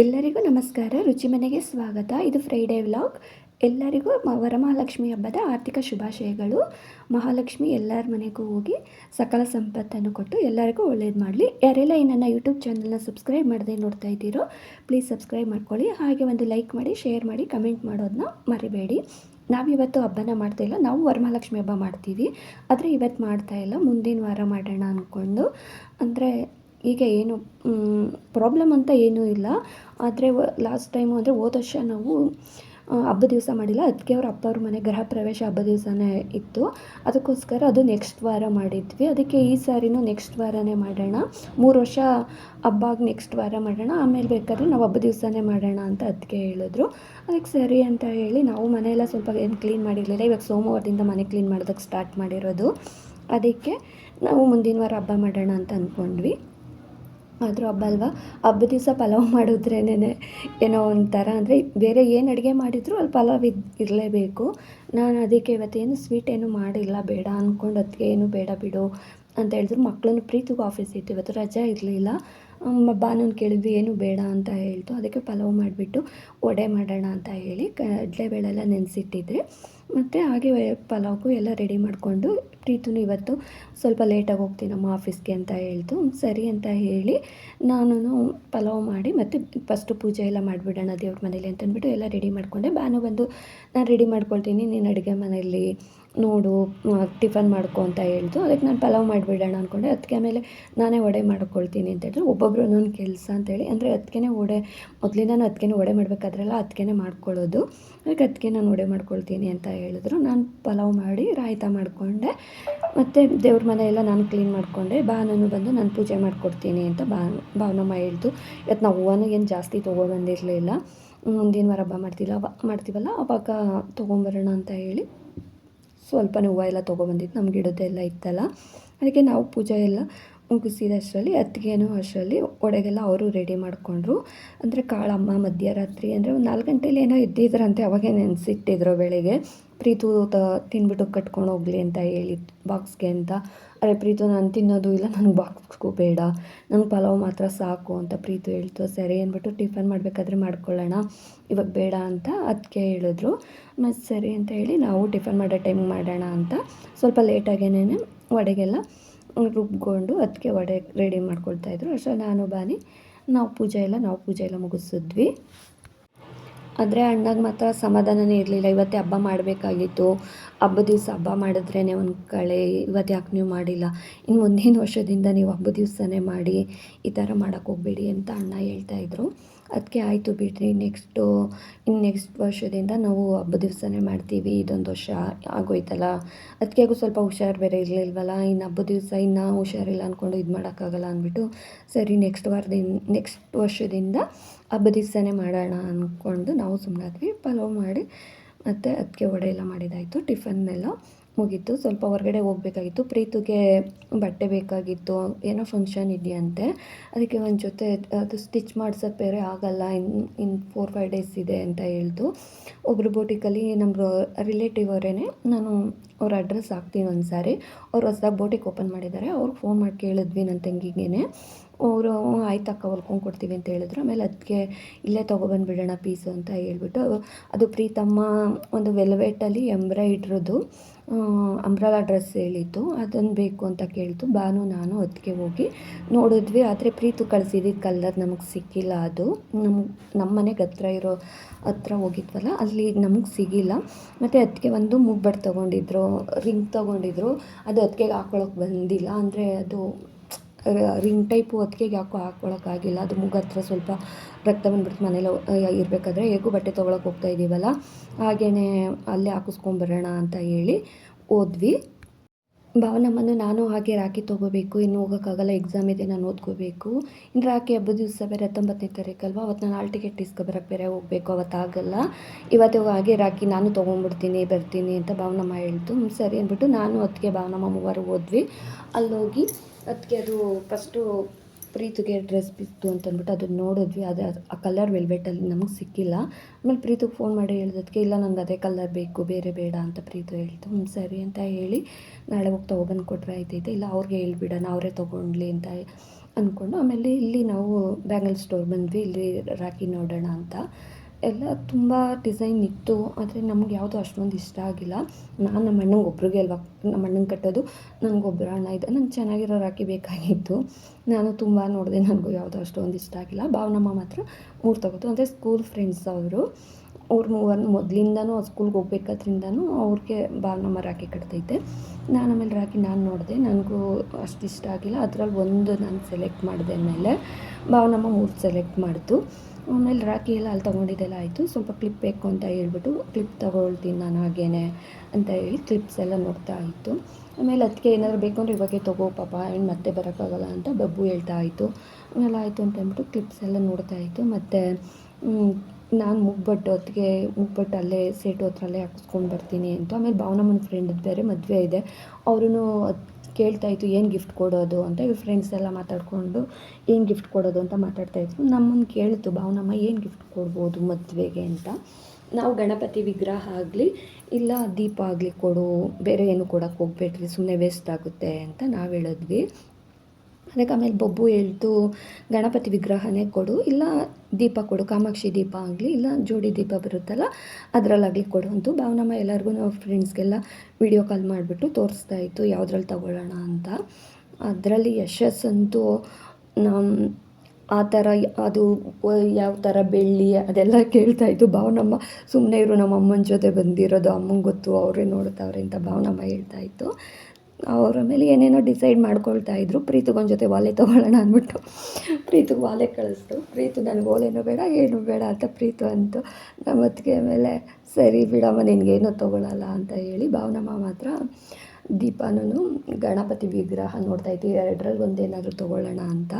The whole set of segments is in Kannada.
ಎಲ್ಲರಿಗೂ ನಮಸ್ಕಾರ. ರುಚಿ ಮನೆಗೆ ಸ್ವಾಗತ. ಇದು ಫ್ರೈಡೇ ವ್ಲಾಗ್ ಎಲ್ಲರಿಗೂ ವರಮಹಾಲಕ್ಷ್ಮಿ ಹಬ್ಬದ ಆರ್ಥಿಕ ಶುಭಾಶಯಗಳು. ಮಹಾಲಕ್ಷ್ಮಿ ಎಲ್ಲರ ಮನೆಗೂ ಹೋಗಿ ಸಕಲ ಸಂಪತ್ತನ್ನು ಕೊಟ್ಟು ಎಲ್ಲರಿಗೂ ಒಳ್ಳೇದು ಮಾಡಲಿ. ಯಾರೆಲ್ಲ ಈ ನನ್ನ ಯೂಟ್ಯೂಬ್ ಚಾನಲ್ನ ಸಬ್ಸ್ಕ್ರೈಬ್ ಮಾಡದೆ ನೋಡ್ತಾ ಇದ್ದೀರೋ ಪ್ಲೀಸ್ ಸಬ್ಸ್ಕ್ರೈಬ್ ಮಾಡ್ಕೊಳ್ಳಿ. ಹಾಗೆ ಒಂದು ಲೈಕ್ ಮಾಡಿ ಶೇರ್ ಮಾಡಿ ಕಮೆಂಟ್ ಮಾಡೋದನ್ನ ಮರಿಬೇಡಿ. ನಾವಿವತ್ತು ಹಬ್ಬನ ಮಾಡ್ತಾ ಇಲ್ಲ. ನಾವು ವರಮಹಾಲಕ್ಷ್ಮಿ ಹಬ್ಬ ಮಾಡ್ತೀವಿ. ಆದರೆ ಇವತ್ತು ಮಾಡ್ತಾ ಇಲ್ಲ. ಮುಂದಿನ ವಾರ ಮಾಡೋಣ ಅಂದ್ಕೊಂಡು ಅಂದರೆ ಈಗ ಏನು ಪ್ರಾಬ್ಲಮ್ ಅಂತ ಏನೂ ಇಲ್ಲ. ಆದರೆ ಲಾಸ್ಟ್ ಟೈಮು ಅಂದರೆ ಹೋದ ವರ್ಷ ನಾವು ಹಬ್ಬ ದಿವಸ ಮಾಡಿಲ್ಲ. ಅದಕ್ಕೆ ಅವ್ರ ಅಪ್ಪ ಅವ್ರ ಮನೆ ಗೃಹ ಪ್ರವೇಶ ಹಬ್ಬ ದಿವಸನೇ ಇತ್ತು. ಅದಕ್ಕೋಸ್ಕರ ಅದು ನೆಕ್ಸ್ಟ್ ವಾರ ಮಾಡಿದ್ವಿ. ಅದಕ್ಕೆ ಈ ಸಾರಿನೂ ನೆಕ್ಸ್ಟ್ ವಾರನೇ ಮಾಡೋಣ. ಮೂರು ವರ್ಷ ಹಬ್ಬ ನೆಕ್ಸ್ಟ್ ವಾರ ಮಾಡೋಣ. ಆಮೇಲೆ ಬೇಕಾದ್ರೆ ನಾವು ಹಬ್ಬ ದಿವಸನೇ ಮಾಡೋಣ ಅಂತ ಅದಕ್ಕೆ ಹೇಳಿದ್ರು. ಅದಕ್ಕೆ ಸರಿ ಅಂತ ಹೇಳಿ ನಾವು ಮನೆಯೆಲ್ಲ ಸ್ವಲ್ಪ ಏನು ಕ್ಲೀನ್ ಮಾಡಿರಲಿಲ್ಲ. ಇವಾಗ ಸೋಮವಾರದಿಂದ ಮನೆ ಕ್ಲೀನ್ ಮಾಡೋದಕ್ಕೆ ಸ್ಟಾರ್ಟ್ ಮಾಡಿರೋದು. ಅದಕ್ಕೆ ನಾವು ಮುಂದಿನ ವಾರ ಹಬ್ಬ ಮಾಡೋಣ ಅಂತ ಅಂದ್ಕೊಂಡ್ವಿ ಆದರೂ ಹಬ್ಬ ಅಲ್ವಾ? ಹಬ್ಬದ ದಿವಸ ಪಲಾವ್ ಮಾಡಿದ್ರೇನೆ ಏನೋ ಒಂಥರ. ಅಂದರೆ ಬೇರೆ ಏನು ಅಡುಗೆ ಮಾಡಿದರೂ ಅಲ್ಲಿ ಪಲಾವ್ ಇದು, ಇರಲೇಬೇಕು. ನಾನು ಅದಕ್ಕೆ ಇವತ್ತೇನು ಸ್ವೀಟ್ ಏನು ಮಾಡಿಲ್ಲ. ಬೇಡ ಅಂದ್ಕೊಂಡು ಅದಕ್ಕೆ ಏನು ಬೇಡ ಬಿಡು ಅಂತ ಹೇಳಿದ್ರು. ಮಕ್ಕಳನ್ನು ಪ್ರೀತಿಗೂ ಆಫೀಸ್ ಇತ್ತು. ಇವತ್ತು ರಜೆ ಇರಲಿಲ್ಲ. ಬಾನನ್ನು ಕೇಳಿದ್ವಿ, ಏನು ಬೇಡ ಅಂತ ಹೇಳ್ತು. ಅದಕ್ಕೆ ಪಲಾವ್ ಮಾಡಿಬಿಟ್ಟು ವಡೆ ಮಾಡೋಣ ಅಂತ ಹೇಳಿ ಕಡಲೆಬೇಳೆಲ್ಲ ನೆನೆಸಿಟ್ಟಿದ್ದೆ. ಮತ್ತು ಹಾಗೆ ಪಲಾವ್ಗೂ ಎಲ್ಲ ರೆಡಿ ಮಾಡಿಕೊಂಡು, ಪ್ರೀತುನು ಇವತ್ತು ಸ್ವಲ್ಪ ಲೇಟಾಗಿ ಹೋಗ್ತೀನಿ ನಮ್ಮ ಆಫೀಸ್ಗೆ ಅಂತ ಹೇಳ್ತು. ಸರಿ ಅಂತ ಹೇಳಿ ನಾನು ಪಲಾವ್ ಮಾಡಿ ಮತ್ತು ಫಸ್ಟು ಪೂಜೆ ಎಲ್ಲ ಮಾಡಿಬಿಡೋಣ ದೇವ್ರ ಮನೇಲಿ ಅಂತಂದ್ಬಿಟ್ಟು ಎಲ್ಲ ರೆಡಿ ಮಾಡಿಕೊಂಡೆ. ಬಾನು ಬಂದು, ನಾನು ರೆಡಿ ಮಾಡ್ಕೊಳ್ತೀನಿ, ನೀನು ಅಡುಗೆ ಮನೆಯಲ್ಲಿ ನೋಡು ಟಿಫನ್ ಮಾಡ್ಕೊ ಅಂತ ಹೇಳ್ತು ಅದಕ್ಕೆ ನಾನು ಪಲಾವ್ ಮಾಡಿಬಿಡೋಣ ಅಂದ್ಕೊಂಡೆ ಅದಕ್ಕೆ ಆಮೇಲೆ ನಾನೇ ವಡೆ ಮಾಡ್ಕೊಳ್ತೀನಿ ಅಂತ ಹೇಳಿದ್ರು. ಒಬ್ಬೊಬ್ಬರು ಒಂದೊಂದು ಕೆಲಸ ಅಂತೇಳಿ ಅಂದರೆ ಅದಕ್ಕೆ ವಡೆ, ಮೊದಲಿಂದ ನಾನು ಅದಕ್ಕೆ ವಡೆ ಮಾಡಬೇಕಾದ್ರೆಲ್ಲ ಅದಕ್ಕೆ ಮಾಡ್ಕೊಳ್ಳೋದು. ಅದಕ್ಕೆ ಅದಕ್ಕೆ ನಾನು ವಡೆ ಮಾಡ್ಕೊಳ್ತೀನಿ ಅಂತ ಹೇಳಿದ್ರು. ನಾನು ಪಲಾವ್ ಮಾಡಿ ರಾಯ್ತ ಮಾಡಿಕೊಂಡೆ. ಮತ್ತು ದೇವ್ರ ಮನೆ ಎಲ್ಲ ನಾನು ಕ್ಲೀನ್ ಮಾಡಿಕೊಂಡೆ. ನಾನು ಬಂದು ನಾನು ಪೂಜೆ ಮಾಡಿಕೊಡ್ತೀನಿ ಅಂತ ಬಾ ಭಾವನಮ್ಮ ಹೇಳ್ತು ಇವತ್ತು ನಾವು ಹೂವನ ಏನು ಜಾಸ್ತಿ ತೊಗೊಬಂದಿರಲಿಲ್ಲ ಮುಂದಿನ ವಾರ ಹಬ್ಬ ಮಾಡ್ತಿಲ್ಲ ಮಾಡ್ತೀವಲ್ಲ, ಅವಾಗ ತೊಗೊಂಬರೋಣ ಅಂತ ಹೇಳಿ. ಸ್ವಲ್ಪನೇ ಹೂವು ಎಲ್ಲ ತೊಗೊಬಂದಿದ್ದು ನಮ್ಮ ಗಿಡದ್ದೆಲ್ಲ ಇತ್ತಲ್ಲ. ಅದಕ್ಕೆ ನಾವು ಪೂಜೆ ಎಲ್ಲ ಮುಗಿಸಿದಷ್ಟರಲ್ಲಿ ಅತ್ತಿಗೆನೂ ಅಷ್ಟರಲ್ಲಿ ಒಡೆಗೆಲ್ಲ ಅವರು ರೆಡಿ ಮಾಡಿಕೊಂಡ್ರು. ಅಂದರೆ ಕಾಳಮ್ಮ ಮಧ್ಯರಾತ್ರಿ ಅಂದರೆ ಒಂದು ನಾಲ್ಕು ಗಂಟೆಲಿ ಏನೋ ಎದ್ದಿದ್ರಂತೆ, ಅವಾಗೇ ನೆನೆಸಿಟ್ಟಿದ್ರು ಬೆಳಗ್ಗೆ. ಪ್ರೀತು ತ ತಿನ್ಬಿಟ್ಟು ಕಟ್ಕೊಂಡು ಹೋಗಲಿ ಅಂತ ಹೇಳಿ ಬಾಕ್ಸ್ಗೆ ಅಂತ. ಅರೆ ಪ್ರೀತು, ನಾನು ತಿನ್ನೋದು ಇಲ್ಲ, ನನಗೆ ಬಾಕ್ಸ್ಗೂ ಬೇಡ. ನಂಗೆ ಪಲಾವ್ ಮಾತ್ರ ಸಾಕು ಅಂತ ಪ್ರೀತು ಹೇಳ್ತು. ಸರಿ ಅಂದ್ಬಿಟ್ಟು ಟಿಫನ್ ಮಾಡಬೇಕಾದ್ರೆ ಮಾಡ್ಕೊಳ್ಳೋಣ. ಇವಾಗ ಬೇಡ ಅಂತ ಅದಕ್ಕೆ ಹೇಳಿದ್ರು. ಮತ್ತು ಸರಿ ಅಂತ ಹೇಳಿ ನಾವು ಟಿಫನ್ ಮಾಡೋ ಟೈಮ್ ಮಾಡೋಣ ಅಂತ ಸ್ವಲ್ಪ ಲೇಟಾಗೇನೆ ವಡೆಗೆಲ್ಲ ರುಬ್ಕೊಂಡು ಅದಕ್ಕೆ ವಡೆ ರೆಡಿ ಮಾಡ್ಕೊಳ್ತಾಯಿದ್ರು ಅಷ್ಟೇ, ನಾನು, ಬಾನಿ, ನಾವು ಪೂಜೆ ಎಲ್ಲ, ನಾವು ಪೂಜೆ ಎಲ್ಲ ಮುಗಿಸಿದ್ವಿ. ಆದರೆ ಅಣ್ಣಗೆ ಮಾತ್ರ ಸಮಾಧಾನನೇ ಇರಲಿಲ್ಲ. ಇವತ್ತೇ ಹಬ್ಬ ಮಾಡಬೇಕಾಗಿತ್ತು. ಹಬ್ಬದ ದಿವಸ ಹಬ್ಬ ಮಾಡಿದ್ರೇ ಒಂದು ಕಳೆ, ಇವತ್ತು ಯಾಕೆ ನೀವು ಮಾಡಿಲ್ಲ? ಇನ್ನು ಮುಂದಿನ ವರ್ಷದಿಂದ ನೀವು ಹಬ್ಬದ ದಿವಸನೇ ಮಾಡಿ ಈ ಥರ ಮಾಡೋಕ್ಕೆ ಹೋಗಬೇಡಿ ಅಂತ ಅಣ್ಣ ಹೇಳ್ತಾಯಿದ್ರು ಅದಕ್ಕೆ ಆಯಿತು ಬಿಡ್ರಿ ನೆಕ್ಸ್ಟು ಇನ್ನು ನೆಕ್ಸ್ಟ್ ವರ್ಷದಿಂದ ನಾವು ಹಬ್ಬ ದಿವಸನೇ ಮಾಡ್ತೀವಿ, ಇದೊಂದು ವರ್ಷ ಆಗೋಯ್ತಲ್ಲ. ಅದಕ್ಕೆ ಸ್ವಲ್ಪ ಹುಷಾರು ಬೇರೆ ಇರಲಿಲ್ವಲ್ಲ ಇನ್ನು ಹಬ್ಬದ ದಿವಸ ಇನ್ನೂ ಹುಷಾರಿಲ್ಲ ಅಂದ್ಕೊಂಡು ಇದು ಮಾಡೋಕ್ಕಾಗಲ್ಲ ಅಂದ್ಬಿಟ್ಟು, ಸರಿ ನೆಕ್ಸ್ಟ್ ವಾರದಿಂದ ನೆಕ್ಸ್ಟ್ ವರ್ಷದಿಂದ ಹಬ್ಬ ದಿವಸನೇ ಮಾಡೋಣ ಅಂದ್ಕೊಂಡು ನಾವು ಸುಮ್ಮನಾದ್ವಿ ಪಲಾವ್ ಮಾಡಿ, ಮತ್ತು ಅದಕ್ಕೆ ವಡೆ ಎಲ್ಲ ಮಾಡಿದ್ದಾಯಿತು ಟಿಫನ್ನೆಲ್ಲ ಮುಗೀತು, ಸ್ವಲ್ಪ ಹೊರಗಡೆ ಹೋಗಬೇಕಾಗಿತ್ತು. ಪ್ರೀತುಗೆ ಬಟ್ಟೆ ಬೇಕಾಗಿತ್ತು. ಏನೋ ಫಂಕ್ಷನ್ ಇದೆಯಂತೆ. ಅದಕ್ಕೆ ಒಂದು ಜೊತೆ, ಅದು ಸ್ಟಿಚ್ ಮಾಡ್ಸೋಕ್ಕೆ ಬೇರೆ ಆಗಲ್ಲ. ಇನ್ನು ಇನ್ ಫೋರ್ ಫೈವ್ ಡೇಸ್ ಇದೆ ಅಂತ ಹೇಳ್ದು. ಒಬ್ಬರು ಬೋಟಿಕಲ್ಲಿ ನಮ್ಮ ರಿಲೇಟಿವ್ ಅವರೇ ನಾನು ಅವ್ರ ಅಡ್ರೆಸ್ ಹಾಕ್ತೀನಿ ಒಂದು ಸಾರಿ ಅವ್ರು ಹೊಸ್ದಾಗಿ ಬೋಟಿಗೆ ಓಪನ್ ಮಾಡಿದ್ದಾರೆ. ಅವ್ರಿಗೆ ಫೋನ್ ಮಾಡಿ ಕೇಳಿದ್ವಿ ನನ್ನ ತಂಗಿಗೇನೆ. ಅವರು ಆಯ್ತು ಅಕ್ಕ, ಹೊಲ್ಕೊಂಡು ಕೊಡ್ತೀವಿ ಅಂತ ಹೇಳಿದ್ರು. ಆಮೇಲೆ ಅದಕ್ಕೆ ಇಲ್ಲೇ ತೊಗೊಬಂದುಬಿಡೋಣ ಪೀಸು ಅಂತ ಹೇಳ್ಬಿಟ್ಟು, ಅದು ಪ್ರೀತಮ್ಮ ಒಂದು ವೆಲ್ವೆಟಲ್ಲಿ ಎಂಬ್ರಾಯ್ಡ್ರದ್ದು ಅಂಬ್ರಲಾ ಡ್ರೆಸ್ ಹೇಳಿತ್ತು. ಅದನ್ನು ಬೇಕು ಅಂತ ಕೇಳ್ತು. ಬಾನು, ನಾನು ಅದಕ್ಕೆ ಹೋಗಿ ನೋಡಿದ್ವಿ. ಆದರೆ ಪ್ರೀತು ಕಳಿಸಿದ್ದು ಕಲ್ಲರ್ ನಮಗೆ ಸಿಕ್ಕಿಲ್ಲ ಅದು. ನಮ್ಮ ನಮ್ಮ ಮನೆಗೆ ಹತ್ರ ಇರೋ ಹತ್ರ ಹೋಗಿದ್ವಲ್ಲ, ಅಲ್ಲಿ ನಮಗೆ ಸಿಗಿಲ್ಲ. ಮತ್ತು ಅದಕ್ಕೆ ಒಂದು ಮುಬ್ಬಟ್ಟು ತೊಗೊಂಡಿದ್ರು, ರಿಂಗ್ ತೊಗೊಂಡಿದ್ರು. ಅದು ಅದಕ್ಕೆ ಹಾಕೊಳ್ಳೋಕೆ ಬಂದಿಲ್ಲ. ಅಂದರೆ ಅದು ರಿಂಗ್ ಟೈಪು ಹೊತ್ತಿಗೆಗೆ ಯಾಕೋ ಹಾಕ್ಕೊಳಕ್ಕಾಗಿಲ್ಲ ಅದು ಮೂಗು ಹತ್ರ ಸ್ವಲ್ಪ ರಕ್ತ ಬಂದ್ಬಿಡ್ತು, ಮನೇಲಿ ಇರಬೇಕಾದ್ರೆ ಹೇಗೂ ಬಟ್ಟೆ ತೊಗೊಳಕ್ಕೆ ಹೋಗ್ತಾ ಇದ್ದೀವಲ್ಲ ಹಾಗೇ ಅಲ್ಲೇ ಹಾಕಿಸ್ಕೊಂಬರೋಣ ಅಂತ ಹೇಳಿ ಹೋದ್ವಿ. ಭಾವನಮ್ಮನ್ನು ನಾನು ಹಾಗೆ ರಾಖಿ ತೊಗೋಬೇಕು, ಇನ್ನು ಹೋಗೋಕ್ಕಾಗಲ್ಲ ಎಕ್ಸಾಮ್ ಇದೆ, ನಾನು ಓದ್ಕೋಬೇಕು. ಇನ್ನು ರಾಖಿ ಹಬ್ಬದ ದಿವಸ ಬೇರೆ ಹತ್ತೊಂಬತ್ತನೇ ತಾರೀಕಲ್ವ? ಅವತ್ತು ನಾನು ಹಾಲ್ ಟಿಕೆಟ್ ಇಸ್ಕೊಬರಕ್ಕೆ ಬೇರೆ ಹೋಗಬೇಕು, ಅವತ್ತಾಗಲ್ಲ. ಇವತ್ತು ಹಾಗೆ ರಾಖಿ ನಾನು ತೊಗೊಂಡ್ಬಿಡ್ತೀನಿ, ಬರ್ತೀನಿ ಅಂತ ಭಾವನಮ್ಮ ಹೇಳ್ತು. ಸರಿ ಅಂದ್ಬಿಟ್ಟು ನಾನು ಅದಕ್ಕೆ ಭಾವನಮ್ಮ ಮೂವರು ಹೋದ್ವಿ. ಅಲ್ಲೋಗಿ ಅದಕ್ಕೆ ಅದು ಫಸ್ಟು ಪ್ರೀತಿಗೆ ಡ್ರೆಸ್ ಬಿತ್ತು ಅಂತಂದ್ಬಿಟ್ಟು ಅದನ್ನ ನೋಡಿದ್ವಿ. ಅದು ಆ ಕಲರ್ ವೆಲ್ವೆಟಲ್ಲಿ ನಮಗೆ ಸಿಕ್ಕಿಲ್ಲ. ಆಮೇಲೆ ಪ್ರೀತಿಗೆ ಫೋನ್ ಮಾಡಿ ಹೇಳಿದಕ್ಕೆ ಇಲ್ಲ ನಂಗೆ ಅದೇ ಕಲರ್ ಬೇಕು, ಬೇರೆ ಬೇಡ ಅಂತ ಪ್ರೀತು ಹೇಳ್ತು. ಹ್ಞೂ ಸರಿ ಅಂತ ಹೇಳಿ ನಾಳೆ ಹೋಗಿ ತೊಗೊಬಂದು ಕೊಟ್ಟರೆ ಆಯ್ತೈತೆ. ಇಲ್ಲ, ಅವ್ರಿಗೆ ಹೇಳ್ಬಿಡೋಣ, ಅವರೇ ತೊಗೊಂಡ್ಲಿ ಅಂತ ಅಂದ್ಕೊಂಡು ಆಮೇಲೆ ಇಲ್ಲಿ ನಾವು ಬ್ಯಾಂಗಲ್ ಸ್ಟೋರ್ ಬಂದ್ವಿ. ಇಲ್ಲಿ ರಾಖಿ ನೋಡೋಣ ಅಂತ. ಎಲ್ಲ ತುಂಬ ಡಿಸೈನ್ ಇತ್ತು, ಆದರೆ ನಮ್ಗೆ ಯಾವುದು ಅಷ್ಟೊಂದು ಇಷ್ಟ ಆಗಿಲ್ಲ. ನಾನು ನಮ್ಮ ಅಣ್ಣಂಗೆ ಒಬ್ರಿಗೆ ಅಲ್ವಾ, ನಮ್ಮ ಅಣ್ಣಂಗೆ ಕಟ್ಟೋದು ನನಗೊಬ್ಬರು ಅಣ್ಣ ಇದೆ ನಂಗೆ ಚೆನ್ನಾಗಿರೋ ರಾಖಿ ಬೇಕಾಗಿತ್ತು. ನಾನು ತುಂಬ ನೋಡಿದೆ, ನನಗೂ ಯಾವುದು ಅಷ್ಟೊಂದು ಇಷ್ಟ ಆಗಿಲ್ಲ. ಭಾವನಮ್ಮ ಮಾತ್ರ ಮೂರು ತಗೋತು, ಅಂದರೆ ಸ್ಕೂಲ್ ಫ್ರೆಂಡ್ಸ್ ಅವರು. ಅವ್ರ ಒಂದು ಮೊದಲಿಂದನೂ ಸ್ಕೂಲ್ಗೆ ಹೋಗ್ಬೇಕಾದ್ರಿಂದನೂ ಅವ್ರಿಗೆ ಭಾವನಮ್ಮ ರಾಖಿ ಕಟ್ತೈತೆ. ನಾನು ಆಮೇಲೆ ರಾಖಿ ನಾನು ನೋಡಿದೆ. ನನಗೂ ಅಷ್ಟು ಇಷ್ಟ ಆಗಿಲ್ಲ. ಅದರಲ್ಲಿ ಒಂದು ನಾನು ಸೆಲೆಕ್ಟ್ ಮಾಡಿದೆ ಮೇಲೆ ಭಾವನಮ್ಮ ಮೂರು ಸೆಲೆಕ್ಟ್ ಮಾಡಿತು. ಆಮೇಲೆ ರಾಖಿ ಎಲ್ಲ ಅಲ್ಲಿ ತೊಗೊಂಡಿದ್ದೆಲ್ಲ ಆಯಿತು. ಸ್ವಲ್ಪ ಕ್ಲಿಪ್ ಬೇಕು ಅಂತ ಹೇಳ್ಬಿಟ್ಟು ಕ್ಲಿಪ್ ತೊಗೊಳ್ತೀನಿ ನಾನು ಹಾಗೇನೆ ಅಂತ ಹೇಳಿ ಕ್ಲಿಪ್ಸ್ ಎಲ್ಲ ನೋಡ್ತಾ ಇತ್ತು. ಆಮೇಲೆ ಅದಕ್ಕೆ ಏನಾದರೂ ಬೇಕು ಅಂದರೆ ಇವಾಗೆ ತಗೋ ಪಾಪ ಏನು ಮತ್ತೆ ಬರೋಕ್ಕಾಗಲ್ಲ ಅಂತ ಬಬ್ಬು ಹೇಳ್ತಾ ಇತ್ತು. ಆಮೇಲೆ ಆಯಿತು ಅಂತ ಅಂದ್ಬಿಟ್ಟು ಕ್ಲಿಪ್ಸ್ ಎಲ್ಲ ನೋಡ್ತಾ ಇತ್ತು. ಮತ್ತು ನಾನು ಮುಗ್ಬಟ್ಟು ಹೊತ್ತಿಗೆ ಮುಗ್ಬಟ್ಟು ಅಲ್ಲೇ ಸೇಟು ಹತ್ರ ಅಲ್ಲೇ ಹಾಕಿಸ್ಕೊಂಡು ಬರ್ತೀನಿ ಅಂತ. ಆಮೇಲೆ ಭಾವನಮ್ಮನ ಫ್ರೆಂಡದ್ದು ಬೇರೆ ಮದುವೆ ಇದೆ. ಅವರೂ ಕೇಳ್ತಾ ಇತ್ತು, ಏನು ಗಿಫ್ಟ್ ಕೊಡೋದು? ಅಂತ. ಇವ್ರ ಫ್ರೆಂಡ್ಸ್ ಎಲ್ಲ ಮಾತಾಡಿಕೊಂಡು, ಏನು ಗಿಫ್ಟ್ ಕೊಡೋದು? ಅಂತ ಮಾತಾಡ್ತಾ ಇದ್ರು. ನಮ್ಮನ್ನು ಕೇಳಿತು, ಭಾವನಮ್ಮ, ಏನು ಗಿಫ್ಟ್ ಕೊಡ್ಬೋದು ಮದುವೆಗೆ? ಅಂತ. ನಾವು ಗಣಪತಿ ವಿಗ್ರಹ ಆಗಲಿ, ಇಲ್ಲ ದೀಪ ಆಗಲಿ ಕೊಡು, ಬೇರೆ ಏನು ಕೊಡೋಕ್ಕೆ ಹೋಗ್ಬೇಡ್ರಿ ಸುಮ್ಮನೆ ವೇಸ್ಟ್ ಆಗುತ್ತೆ ಅಂತ ನಾವು ಹೇಳಿದ್ವಿ. ಅದಕ್ಕೆ ಆಮೇಲೆ ಬೊಬ್ಬು ಹೇಳ್ತು ಗಣಪತಿ ವಿಗ್ರಹನೇ ಕೊಡು. ಇಲ್ಲ ದೀಪ ಕೊಡು, ಕಾಮಾಕ್ಷಿ ದೀಪ ಆಗಲಿ, ಇಲ್ಲ ಜೋಡಿ ದೀಪ ಬರುತ್ತಲ್ಲ ಅದರಲ್ಲಾಗಲಿ ಕೊಡು ಅಂತು ಭಾವನಮ್ಮ ಎಲ್ಲರಿಗೂ ನಾವು ಫ್ರೆಂಡ್ಸ್ಗೆಲ್ಲ ವಿಡಿಯೋ ಕಾಲ್ ಮಾಡಿಬಿಟ್ಟು ತೋರಿಸ್ತಾ ಇತ್ತು, ಯಾವುದ್ರಲ್ಲಿ ತಗೊಳ್ಳೋಣ ಅಂತ. ಅದರಲ್ಲಿ ಯಶಸ್ಸಂತೂ ನಮ್ಮ ಆ ಥರ ಅದು ಯಾವ ಥರ ಬೆಳ್ಳಿ ಅದೆಲ್ಲ ಕೇಳ್ತಾ ಇತ್ತು. ಭಾವನಮ್ಮ ಸುಮ್ಮನೆ ಇರು ನಮ್ಮ ಅಮ್ಮನ ಜೊತೆ ಬಂದಿರೋದು, ಅಮ್ಮಂಗೆ ಗೊತ್ತು, ಅವರೇ ನೋಡ್ತಾವ್ರೆ ಅಂತ ಭಾವನಮ್ಮ ಹೇಳ್ತಾ ಇತ್ತು. ಅವ್ರ ಮೇಲೆ ಏನೇನೋ ಡಿಸೈಡ್ ಮಾಡ್ಕೊಳ್ತಾ ಇದ್ರು. ಪ್ರೀತಿಗೊಂದು ಜೊತೆ ವಾಲೆ ತೊಗೊಳ್ಳೋಣ ಅಂದ್ಬಿಟ್ಟು ಪ್ರೀತಿಗೆ ವಾಲೆ ಕಳಿಸ್ತು. ಪ್ರೀತು, ನನಗೆ ಓಲೆನೂ ಬೇಡ, ಏನೂ ಬೇಡ ಅಂತ ಪ್ರೀತು ಅಂತು ನಮ್ಮ ಅತ್ತಿಗೆ ಮೇಲೆ ಸರಿ ಬಿಡಮ್ಮ ನಿನಗೇನೂ ತೊಗೊಳಲ್ಲ ಅಂತ ಹೇಳಿ ಭಾವನಮ್ಮ ಮಾತ್ರ ದೀಪನೂ ಗಣಪತಿ ವಿಗ್ರಹ ನೋಡ್ತಾ ಇದ್ವಿ. ಎರಡರಲ್ಲಿ ಒಂದೇನಾದರೂ ತೊಗೊಳ್ಳೋಣ ಅಂತ.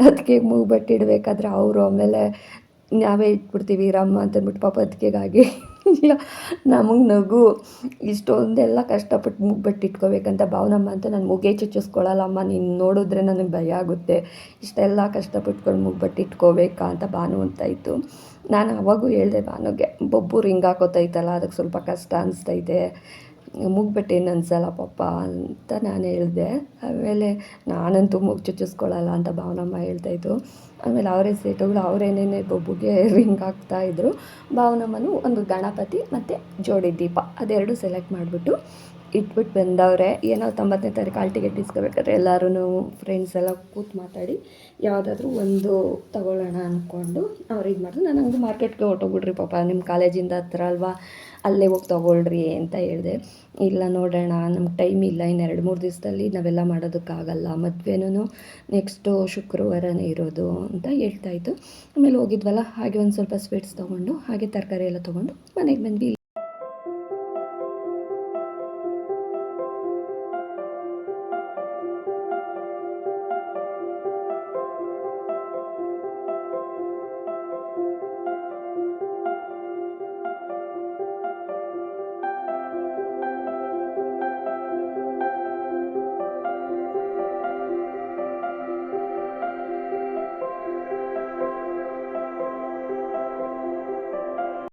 ಅದಕ್ಕೆ ಮೂಗ್ಬಟ್ಟಿಡ್ಬೇಕಾದ್ರೆ ಅವರು ಆಮೇಲೆ, ನಾವೇ ಇಟ್ಬಿಡ್ತೀವಿ, ರಮ್ಮ ಅಂತಂದ್ಬಿಟ್ಟು ಪಾಪ ಅದಕ್ಕೆಗಾಗಿ ಇಲ್ಲ. ನಮಗೆ ನಗು. ಇಷ್ಟೊಂದೆಲ್ಲ ಕಷ್ಟಪಟ್ಟು ಮೂಗ್ಬಟ್ಟು ಇಟ್ಕೋಬೇಕಂತ ಭಾವನಮ್ಮ ಅಂತ ನಾನು ಮುಗೇ ಚುಚ್ಚಿಸ್ಕೊಳ್ಳಲ್ಲಮ್ಮ. ನೀನು ನೋಡಿದ್ರೆ ನನಗೆ ಭಯ ಆಗುತ್ತೆ. ಇಷ್ಟೆಲ್ಲ ಕಷ್ಟಪಟ್ಕೊಂಡು ಮುಗ್ಬಿಟ್ಟಿಟ್ಕೋಬೇಕಾ ಅಂತ ಭಾನು ಅಂತ ಇತ್ತು. ನಾನು ಅವಾಗೂ ಹೇಳಿದೆ ಭಾನುಗೆ, ಬೊಬ್ಬು ರಿಂಗ್ ಹಾಕೋತೈತಲ್ಲ ಅದಕ್ಕೆ ಸ್ವಲ್ಪ ಕಷ್ಟ ಅನಿಸ್ತೈತೆ. ಮುಗ್ಬಿಟ್ಟೇನು ಅನ್ಸಲ್ಲ ಪಾಪ ಅಂತ ನಾನು ಹೇಳಿದೆ. ಆಮೇಲೆ ನಾನಂತೂ ಮುಗ್ ಚುಚ್ಚಿಸ್ಕೊಳ್ಳಲ್ಲ ಅಂತ ಭಾವನಮ್ಮ ಹೇಳ್ತಾಯಿತ್ತು ಆಮೇಲೆ ಅವರೇ ಸೇಟುಗಳು ಅವರೇನೇನೆ ಬೊಬ್ಬುಗೆ ರಿಂಗ್ ಹಾಕ್ತಾಯಿದ್ರು ಭಾವನಮ್ಮನು ಒಂದು ಗಣಪತಿ ಮತ್ತು ಜೋಡಿ ದೀಪ, ಅದೆರಡು ಸೆಲೆಕ್ಟ್ ಮಾಡಿಬಿಟ್ಟು ಇಟ್ಬಿಟ್ಟು ಬಂದವ್ರೆ. ಏನೋ ತೊಂಬತ್ತನೇ ತಾರೀಕು ಆಲ್ ಟಿಕೆಟ್ ಇಸ್ಕೋಬೇಕಾದ್ರೆ ಎಲ್ಲರೂ ಫ್ರೆಂಡ್ಸ್ ಎಲ್ಲ ಕೂತು ಮಾತಾಡಿ ಯಾವುದಾದ್ರೂ ಒಂದು ತಗೊಳ್ಳೋಣ ಅಂದ್ಕೊಂಡು ಅವ್ರು ಇದು ಮಾಡಿದ್ರು. ನಾನು ಹಂಗೆ ಮಾರ್ಕೆಟ್ಗೆ ಹೊಟ್ಟೋಗ್ಬಿಡ್ರಿ ಪಾಪ. ನಿಮ್ಮ ಕಾಲೇಜಿಂದ ಹತ್ರ ಅಲ್ವಾ? ಅಲ್ಲೇ ಹೋಗಿ ತೊಗೊಳ್ರಿ ಅಂತ ಹೇಳಿದೆ. ಇಲ್ಲ ನೋಡೋಣ. ನಮ್ಗೆ ಟೈಮ್ ಇಲ್ಲ. ಇನ್ನು ಎರಡು ಮೂರು ದಿವಸದಲ್ಲಿ ನಾವೆಲ್ಲ ಮಾಡೋದಕ್ಕಾಗಲ್ಲ. ಮದುವೆನೂ ನೆಕ್ಸ್ಟು ಶುಕ್ರವಾರನೇ ಇರೋದು ಅಂತ ಹೇಳ್ತಾಯಿತ್ತು ಆಮೇಲೆ ಹೋಗಿದ್ವಲ್ಲ? ಹಾಗೆ ಒಂದು ಸ್ವಲ್ಪ ಸ್ವೀಟ್ಸ್ ತೊಗೊಂಡು, ಹಾಗೆ ತರಕಾರಿ ಎಲ್ಲ ತೊಗೊಂಡು ಮನೆಗೆ ಬಂದ್ವಿ.